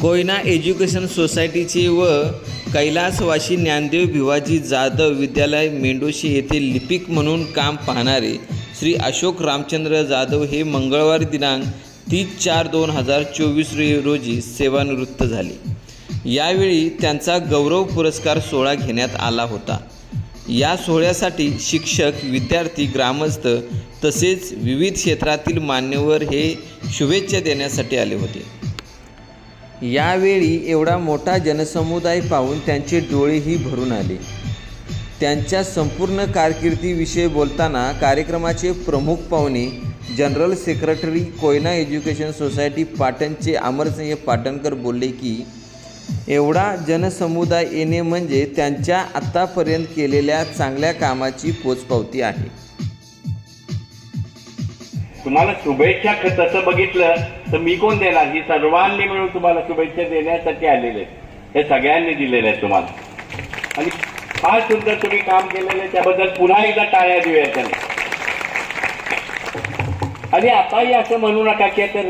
Koyna education सोसायटीचे व कैलासवासी ज्ञानदेव भिवाजी जाधव विद्यालय मेंडोशी येथे लिपिक म्हणून काम पाहणारे श्री अशोक रामचंद्र जाधव हे मंगळवार दिनांक तीस चार दोन हजार चोवीस रोजी सेवानिवृत्त झाले. यावेळी त्यांचा गौरव पुरस्कार सोहळा घेण्यात आला होता. या सोहळ्यासाठी शिक्षक विद्यार्थी ग्रामस्थ तसेच विविध क्षेत्रातील मान्यवर हे शुभेच्छा देण्यासाठी आले होते. यावेळी एवढा मोठा जनसमुदाय पाहून त्यांचे डोळेही भरून आले. त्यांच्या संपूर्ण कारकिर्दीविषयी बोलताना कार्यक्रमाचे प्रमुख पाहुणे general secretary Koyna education society पाटणचे Amarsinh Patankar बोलले की एवढा जनसमुदाय येणे म्हणजे त्यांच्या आत्तापर्यंत केलेल्या चांगल्या कामाची पोचपावती आहे. तुम्हाला शुभेच्छा तसं बघितलं तर मी कोण देणार? ही सर्वांनी मिळून तुम्हाला शुभेच्छा देण्यासाठी आलेले हे सगळ्यांनी दिलेले आहेत तुम्हाला. आणि फार सुंदर तुम्ही काम केलेलं आहे. त्याबद्दल पुन्हा एकदा टाळ्या देऊया त्याने. आणि आताही असं म्हणू नका की आता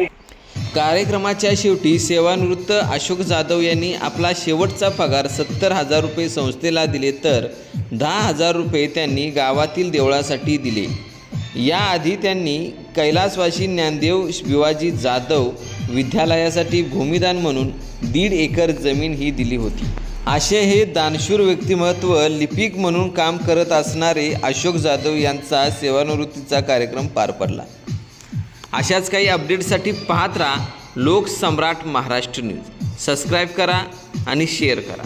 कार्यक्रमाच्या शेवटी सेवानिवृत्त अशोक जाधव यांनी आपला शेवटचा पगार सत्तर हजार रुपये संस्थेला दिले तर दहा हजार रुपये त्यांनी गावातील देवळासाठी दिले. याआधी त्यांनी कैलासवासी ज्ञानदेव शिवाजी जाधव विद्यालयासाठी भूमिदान म्हणून दीड एकर जमीन ही दिली होती. असे हे दानशूर व्यक्तिमत्व लिपिक म्हणून काम करत असणारे अशोक जाधव यांचा सेवानिवृत्तीचा कार्यक्रम पार पडला. अशाच काही अपडेटसाठी पाहत राहा लोकसम्राट महाराष्ट्र न्यूज. सबस्क्राईब करा आणि शेअर करा.